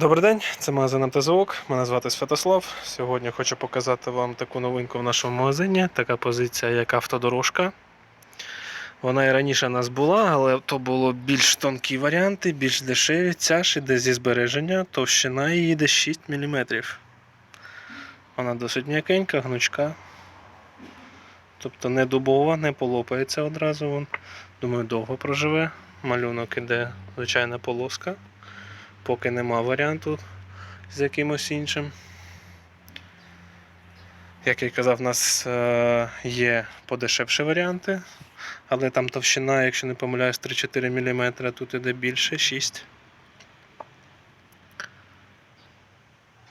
Добрий день, це магазин МТЗОК. Мене звати Святослав. Сьогодні хочу показати вам таку новинку в нашому магазині. Така позиція, як автодорожка. Вона і раніше у нас була, але то було більш тонкі варіанти, більш дешеві. Ця ж іде зі збереження, товщина її йде 6 мм. Вона досить м'якенька, гнучка. Тобто не дубова, не полопається одразу. Думаю, довго проживе. Малюнок іде звичайна полоска поки нема варіанту з якимось іншим. Як я й казав, у нас е, є подешевші варіанти, але там товщина, якщо не помиляюсь, 3-4 мм, тут іде більше 6.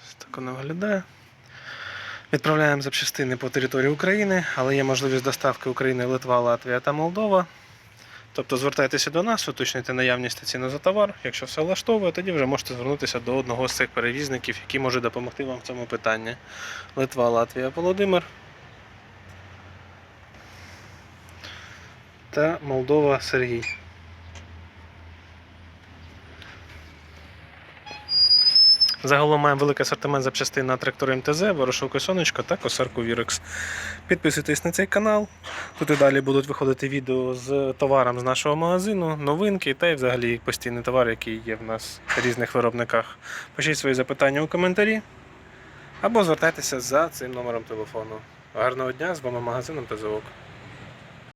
Ось Так воно виглядає. Відправляємо запчастини по території України, але є можливість доставки України, Литва, Латвія та Молдова. Тобто звертайтеся до нас, уточнюйте наявність та ціну за товар. Якщо все влаштовує, тоді вже можете звернутися до одного з цих перевізників, який може допомогти вам в цьому питанні. Литва, Латвія, Володимир. Та Молдова Сергій. Загалом маємо великий асортимент запчастин на трактори МТЗ, ворошилку сонечко та косарку Вірекс. Підписуйтесь на цей канал. Тут і далі будуть виходити відео з товаром з нашого магазину, новинки та й взагалі постійний товар, який є в нас в різних виробниках. Пишіть свої запитання у коментарі або звертайтеся за цим номером телефону. Гарного дня з вами магазин МТЗОК.